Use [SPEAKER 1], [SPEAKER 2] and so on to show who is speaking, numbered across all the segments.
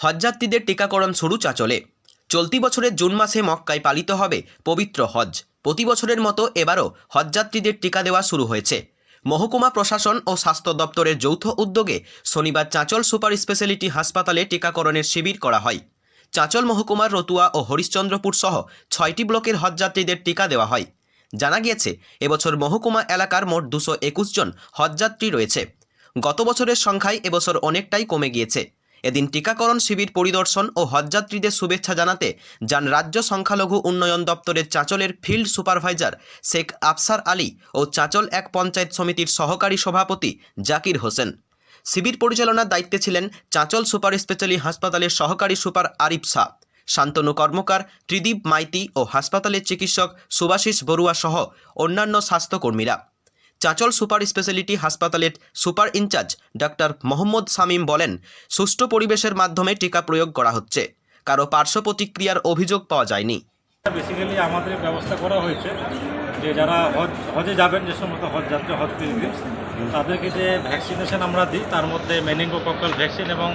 [SPEAKER 1] হজযাত্রীদের টিকাকরণ শুরু চাচলে। চলতি বছরের জুন মাসে মক্কায় পালিত হবে পবিত্র হজ প্রতি বছরের মতো এবারও হজযাত্রীদের টিকা দেওয়া শুরু হয়েছে। মহকুমা প্রশাসন ও স্বাস্থ্য দপ্তরের যৌথ উদ্যোগে শনিবার চাঁচল সুপার স্পেশালিটি হাসপাতালে টিকাকরণের শিবির করা হয়। চাঁচল মহকুমার রতুয়া ও হরিশ্চন্দ্রপুর সহ ছয়টি ব্লকের হজযাত্রীদের টিকা দেওয়া হয়। জানা গিয়েছে, এবছর মহকুমা এলাকার মোট দুশো একুশ জন হজযাত্রী রয়েছে। গত বছরের সংখ্যায় এবছর অনেকটাই কমে গিয়েছে। এদিন টিকাকরণ শিবির পরিদর্শন ও হজযাত্রীদের শুভেচ্ছা জানাতে যান রাজ্য সংখ্যালঘু উন্নয়ন দপ্তরের চাঁচলের ফিল্ড সুপারভাইজার শেখ আফসার আলী ও চাঁচল এক পঞ্চায়েত সমিতির সহকারী সভাপতি জাকির হোসেন। শিবির পরিচালনার দায়িত্বে ছিলেন চাঁচল সুপার স্পেশালি হাসপাতালের সহকারী সুপার আরিফ শাহ, শান্তনু কর্মকার, ত্রিদীপ মাইতি ও হাসপাতালের চিকিৎসক সুভাশিস বড়ুয়া সহ অন্যান্য স্বাস্থ্যকর্মীরা। চাঁচল সুপার স্পেশালিটি হাসপাতালের super incharge doctor Mohammad Shamim বলেন, সুষ্ঠু পরিবেশের মাধ্যমে টিকা প্রয়োগ করা হচ্ছে। কারও পার্শ্ব প্রতিক্রিয়ার অভিযোগ পাওয়া যায়নি।
[SPEAKER 2] বেসিক্যালি আমাদের ব্যবস্থা করা হয়েছে যে যারা হজ হজে যাবেন যে সমস্ত হজ যাত্রী হজ পিলগ্রিমস তাদেরকে যে ভ্যাকসিনেশন আমরা দিই তার মধ্যে মেনিঙ্গোকক্কাল ভ্যাকসিন এবং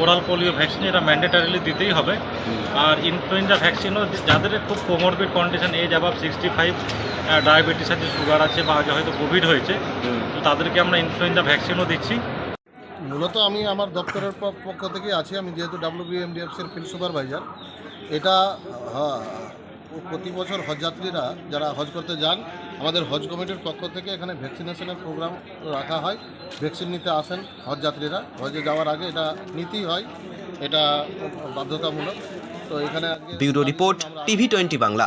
[SPEAKER 2] ওরাল পোলিও ভ্যাকসিন এটা ম্যান্ডেটারিলি দিতেই হবে। আর ইনফ্লুয়েঞ্জা ভ্যাকসিনও যাদের খুব comorbid condition age above sixty five diabetes আছে সুগার আছে বা আগে হয়তো কোভিড হয়েছে তো তাদেরকে আমরা ইনফ্লুয়েঞ্জা ভ্যাকসিনও দিচ্ছি।
[SPEAKER 3] মূলত আমি আমার দপ্তরের পক্ষ থেকে আছি আমি যেহেতু ডাব্লিউবিএমডিএফসির ফিল্ড সুপারভাইজার এটা হ্যাঁ, প্রতি বছর হজযাত্রীরা যারা হজ করতে যান আমাদের হজ কমিটির পক্ষ থেকে এখানে ভ্যাকসিনেশনের প্রোগ্রাম রাখা হয়। ভ্যাকসিন নিতে আসেন হজযাত্রীরা হজে যাওয়ার আগে এটা নিতেই হয়। এটা বাধ্যতামূলক। তো এখানে
[SPEAKER 1] bureau report TV twenty Bangla.